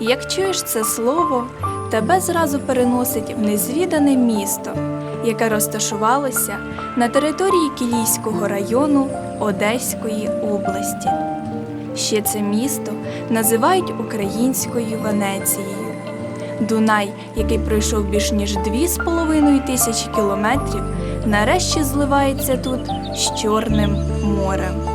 Як чуєш це слово, тебе зразу переносить в незвідане місто, яке розташувалося на території Кілійського району Одеської області. Ще це місто називають українською Венецією. Дунай, який пройшов більш ніж 2,5 тисячі кілометрів, нарешті зливається тут з Чорним морем.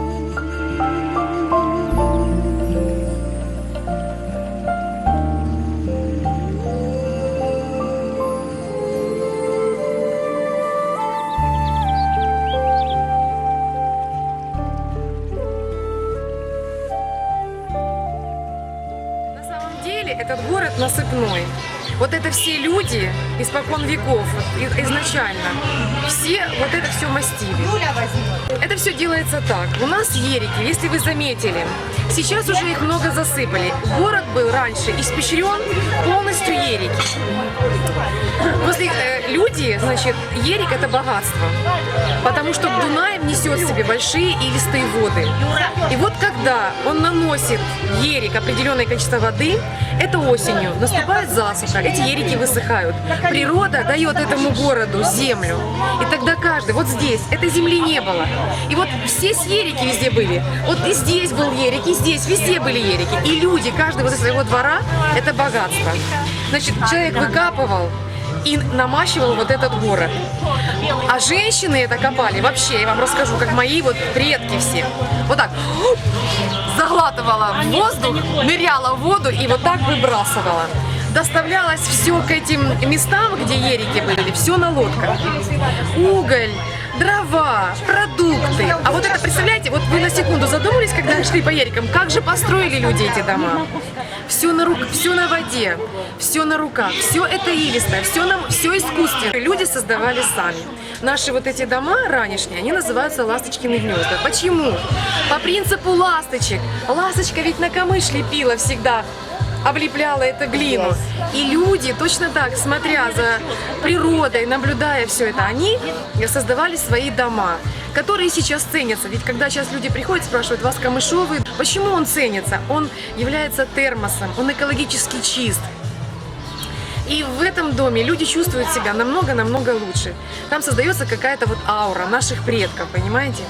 Этот город насыпной. Вот это все люди испокон веков, и- изначально, все вот это все мастили. Это все делается так. У нас ерики, если вы заметили, сейчас уже их много засыпали. Город был раньше испещрен полностью ерики. После э, люди, значит, ерик это богатство. Потому что Дунай несет в себе большие илистые воды. И вот когда он наносит ерик определенное количество воды, это осенью наступает засуха, эти ерики высыхают. Природа дает этому городу землю. И тогда каждый, вот здесь, этой земли не было. И вот все с ерики везде были. Вот и здесь был ерик, и здесь, везде были ерики. И люди, каждый вот из своего двора, это богатство. Значит, человек выкапывал, и намащивал вот этот город. А женщины это копали вообще, я вам расскажу, как мои вот предки все. Вот так заглатывала в воздух, ныряла в воду и вот так выбрасывала. Доставлялось все к этим местам, где ерики были, все на лодках. Уголь, дрова, продукты. А вот это, представляете, вот вы на секунду задумались, когда шли по ерикам, как же построили люди эти дома? Все на, рук, все на воде, все на руках, все это илистое, все, нам, все искусственно. Люди создавали сами. Наши вот эти дома ранешние, они называются ласточкины гнезда. Почему? По принципу ласточек. Ласточка ведь на камыш лепила всегда облепляла это глину. И люди точно так, смотря за природой, наблюдая все это, они создавали свои дома, которые сейчас ценятся. Ведь когда сейчас люди приходят, спрашивают вас камышовый, почему он ценится? Он является термосом, он экологически чист. И в этом доме люди чувствуют себя намного-намного лучше. Там создается какая-то вот аура наших предков, понимаете?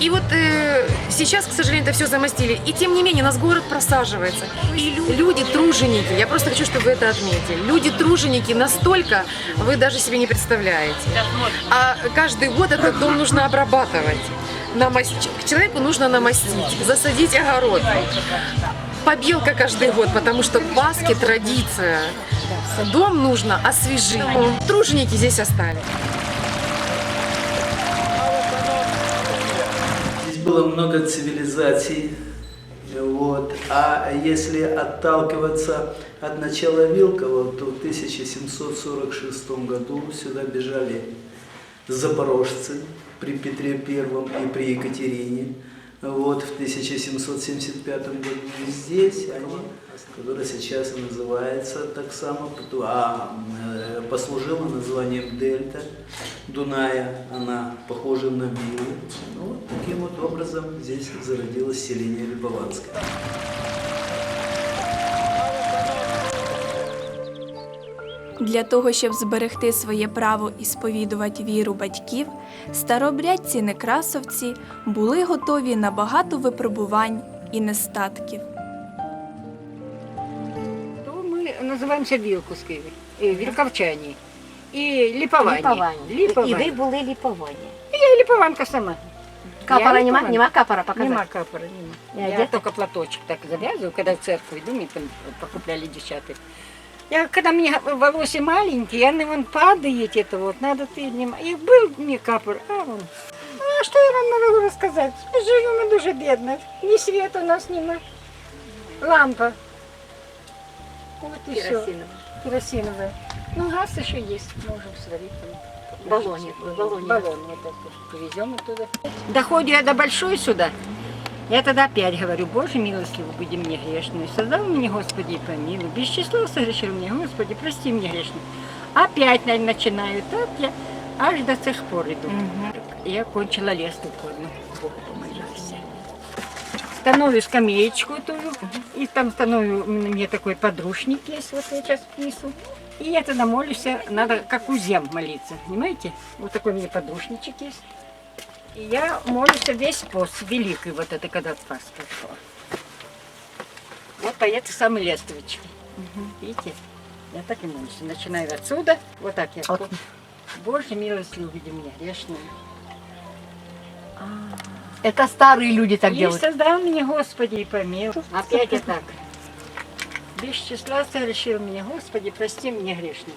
И вот э, сейчас, к сожалению, это все замостили. И тем не менее, у нас город просаживается. И лю- люди труженики, я просто хочу, чтобы вы это отметили. Люди труженики настолько, вы даже себе не представляете. А каждый год этот дом нужно обрабатывать. Намасть- Человеку нужно намастить, засадить огород. Побелка каждый год, потому что к Пасхе традиция. Дом нужно освежить. Труженики здесь остались. Было много цивилизаций, вот. а если отталкиваться от начала Вилкова, то в 1746 году сюда бежали запорожцы при Петре Первом и при Екатерине. Вот, в 1775 году здесь они, которая сейчас называется так само, а э, послужила названием Дельта Дуная, она похожа на Вилу. Ну, вот таким вот образом здесь зародилось селение Любованское. Для того, щоб зберегти своє право і сповідувати віру батьків, старообрядці некрасовці були готові на багато випробувань і нестатків. То мы называемся Вилкуской, э, Вилковчане. И липование. Ліповання. Липование. І ви були ліповання. Я липованка сама. Капора Я нема, липованка. нема капора показати? Нема капора, нема. Я Я, где-то- только платочек так завязываю, когда в церковь иду, мне там покупляли девчата. Я, когда меня волосы маленькие, они вон падают, это вот, надо ты нема. И был мне капор, а вон. Ну, а что я вам могу рассказать? Живем мы дуже бедно. Ни света у нас нема. Лампа. Вот и все. Керосинове. Керосиновая. Ну, газ еще есть, можем сварить. Баллоне, баллоне. Баллон это повезем оттуда. Доходя до большой сюда, я тогда опять говорю, Боже милостливый, буди мне грешную. Создал мне, Господи, помилуй. Без числа согрешил мне, Господи, прости мне грешную. Опять начинаю, так я аж до сих пор иду. Я кончила лес духовно. Богу помолився. становлю скамеечку эту, и там становлю, у меня такой подручник есть, вот я сейчас несу. И я тогда молюсь, надо как узем молиться, понимаете? Вот такой у меня подручничек есть. И я молюсь весь пост, великий вот это, когда Спас пошел. Вот по этой самой лестовичке. Видите? Я так и молюсь. Начинаю отсюда, вот так я. Вот. Боже, милость увиди меня, грешную. Это старые люди так и делают. создал меня, Господи, и помилуй. Опять я так. Без числа совершил меня, Господи, прости меня грешную.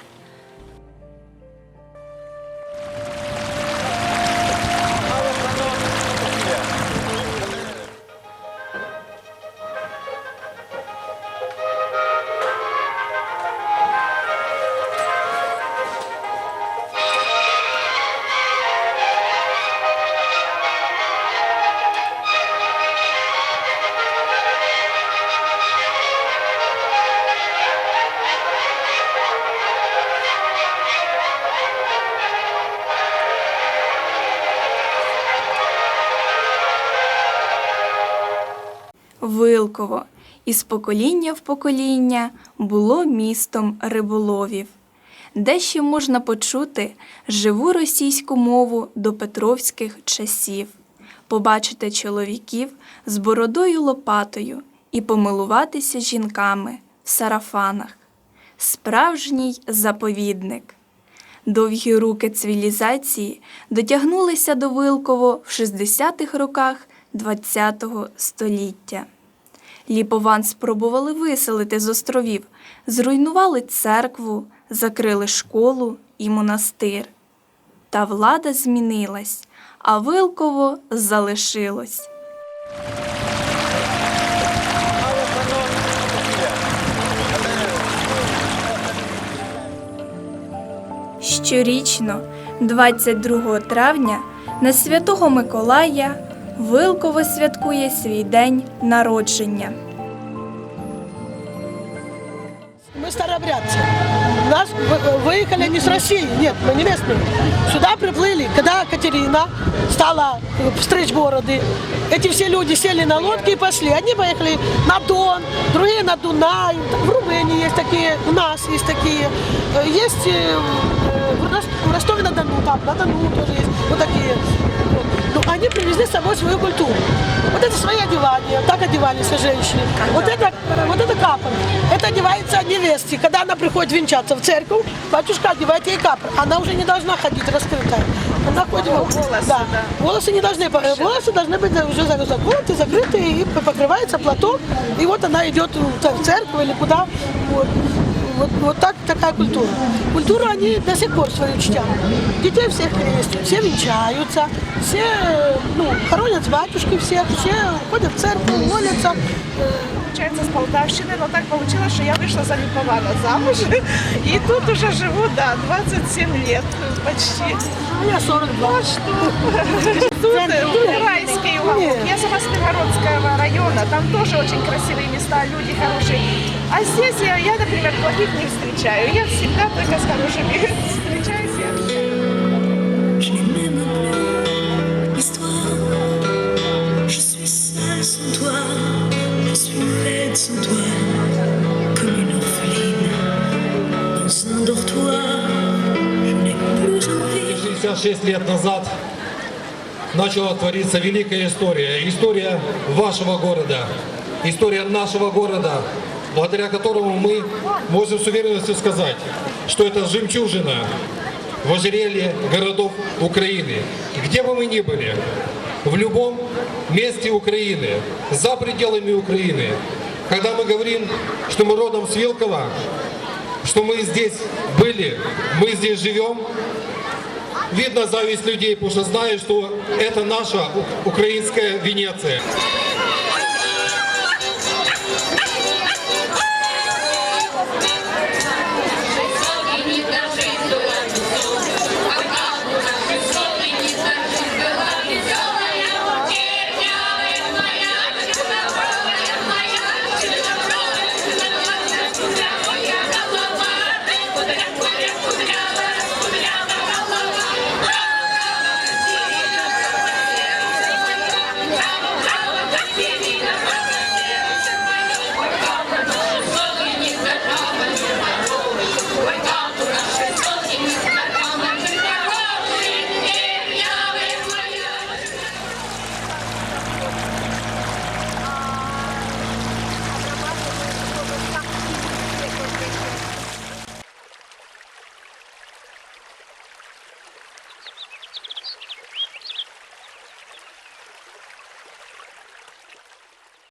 Вилково із покоління в покоління було містом риболовів, де ще можна почути живу російську мову до петровських часів, побачити чоловіків з бородою лопатою і помилуватися жінками в сарафанах. Справжній заповідник. Довгі руки цивілізації дотягнулися до Вилково в 60-х роках ХХ століття. Ліпован спробували виселити з островів, зруйнували церкву, закрили школу і монастир. Та влада змінилась, а Вилково залишилось. Щорічно, 22 травня, на Святого Миколая Вилково святкує свій день народження. Мы старообрядцы. Нас вы- выехали не с России, нет, мы не местные. Сюда приплыли, когда Катерина стала стричь бороды. Эти все люди сели на лодки и пошли. Одни поехали на Дон, другие на Дунай. В Румынии есть такие, у нас есть такие. Есть э, в Ростове-на-Дону, там, на Дону тоже есть вот такие. Вот. Ну, они привезли с собой свою культуру. Вот это свои одевания, так одевались женщины. Вот это, вот это капор. Это одевается невесте. Когда она приходит венчаться в церковь, батюшка одевает ей капор. Она уже не должна ходить раскрытая. Она ходит... волосы, да. Волосы не должны... Волосы должны быть уже за- заколоты, закрыты, и покрывается платок. И вот она идет в церковь или куда. Вот. Вот, вот так такая культура. Культуру они до сих пор свою чтят. Детей всех крестят, все венчаются, все ну, хоронят с батюшки всех, все ходят в церковь, молятся. Получается, с Полтавщины, но так получилось, что я вышла за Липована замуж. И тут уже живу, да, 27 лет почти. А я 42. Тут э, райский уголок. Я сама с Миргородского района, там тоже очень красивые места, люди хорошие. А здесь я, я, например, плохих не встречаю. Я всегда только с хорошими встречаюсь sans toi, comme une orpheline dans un dortoir. Je n'ai plus envie. 66 лет назад начала твориться великая история. История вашего города. История нашего города, благодаря которому мы можем с уверенностью сказать, что это жемчужина в ожерелье городов Украины. Где бы мы ни были, в любом месте Украины, за пределами Украины, когда мы говорим, что мы родом с Вилкова, что мы здесь были, мы здесь живем, Видно зависть людей, потому что знают, что это наша украинская Венеция.